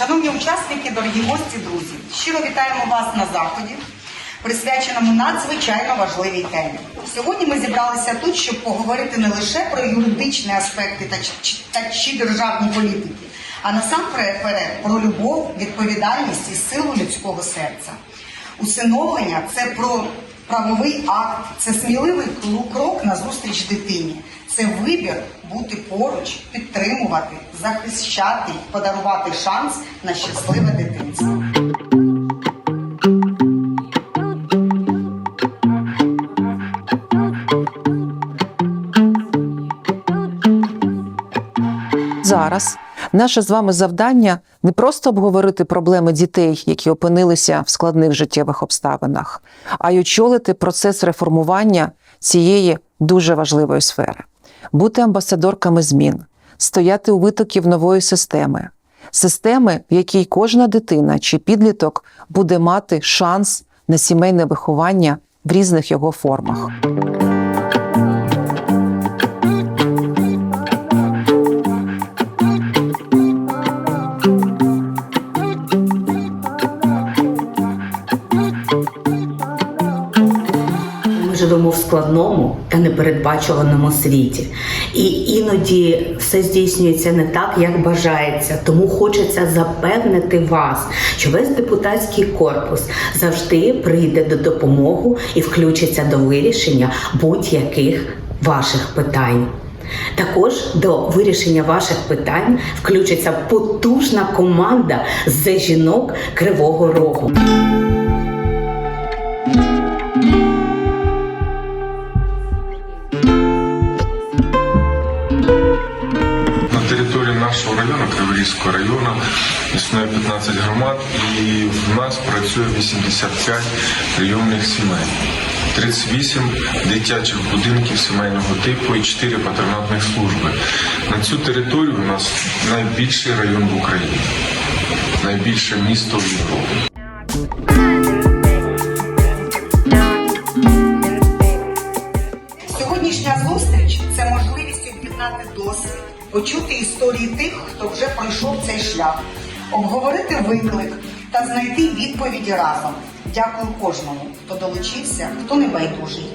Шановні учасники, дорогі гості, друзі, щиро вітаємо вас на заході, присвяченому надзвичайно важливій темі. Сьогодні ми зібралися тут, щоб поговорити не лише про юридичні аспекти та чи, та, чи державні політики, а насамперед про любов, відповідальність і силу людського серця. Усиновлення це про правовий акт, це сміливий крок на зустріч дитині. Це вибір бути поруч, підтримувати, захищати, подарувати шанс на щасливе дитинство. Зараз наше з вами завдання не просто обговорити проблеми дітей, які опинилися в складних життєвих обставинах, а й очолити процес реформування цієї дуже важливої сфери, бути амбасадорками змін, стояти у витоків нової системи, системи, в якій кожна дитина чи підліток буде мати шанс на сімейне виховання в різних його формах. Живемо в складному та непередбачуваному світі, і іноді все здійснюється не так, як бажається. Тому хочеться запевнити вас, що весь депутатський корпус завжди прийде до допомоги і включиться до вирішення будь-яких ваших питань. Також до вирішення ваших питань включиться потужна команда з жінок Кривого Рогу. Території нашого району, Криворізького району, існує 15 громад і в нас працює 85 прийомних сімей, 38 дитячих будинків сімейного типу і 4 патронатних служби. На цю територію у нас найбільший район в Україні, найбільше місто в Європі. Сьогоднішня зустріч це можливість об'єднати досвід, почути історії тих, хто вже пройшов цей шлях, обговорити виклик та знайти відповіді разом. Дякую кожному, хто долучився, хто не байдужий.